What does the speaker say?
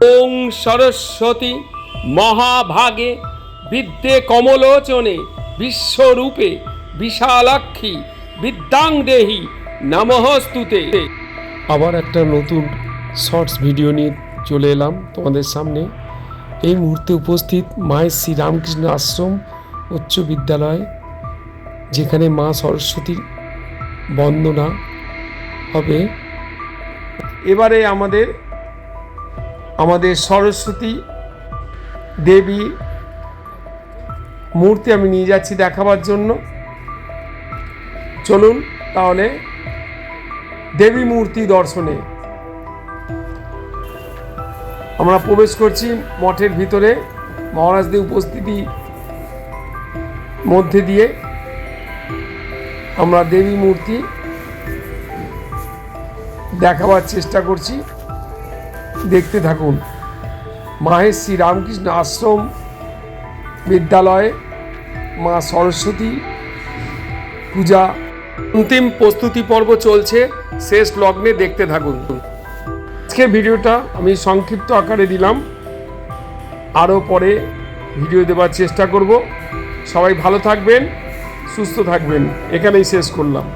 ওং সরস্বতী মহাভাগে বিদ্যে কমলোচনে বিশ্বরূপে বিশালাক্ষী বিদ্যাং দেহি নমঃস্তুতে। আবার একটা নতুন শর্টস ভিডিও নিয়ে চলে এলাম তোমাদের সামনে। এই মুহূর্তে উপস্থিত মায়ের শ্রী রামকৃষ্ণ আশ্রম উচ্চ বিদ্যালয় যেখানে মা সরস্বতীর বন্দনা হবে। এবারে আমাদের আমাদের সরস্বতী দেবী মূর্তি আমি নিয়ে যাচ্ছি দেখাবার জন্য। চলুন তাহলে দেবী মূর্তি দর্শনে। আমরা প্রবেশ করছি মঠের ভিতরে। মহারাজদের উপস্থিতি মধ্যে দিয়ে আমরা দেবী মূর্তি দেখাবার চেষ্টা করছি। দেখতে থাকুন। মাহেশ শ্রী রামকৃষ্ণ আশ্রম বিদ্যালয়ে মা সরস্বতী পূজা। অন্তিম প্রস্তুতি পর্ব চলছে। শেষ লগ্নে দেখতে থাকুন। আজকের ভিডিওটা আমি সংক্ষিপ্ত আকারে দিলাম। আরও পরে ভিডিও দেওয়ার চেষ্টা করব। সবাই ভালো থাকবেন, সুস্থ থাকবেন। এখানেই শেষ করলাম।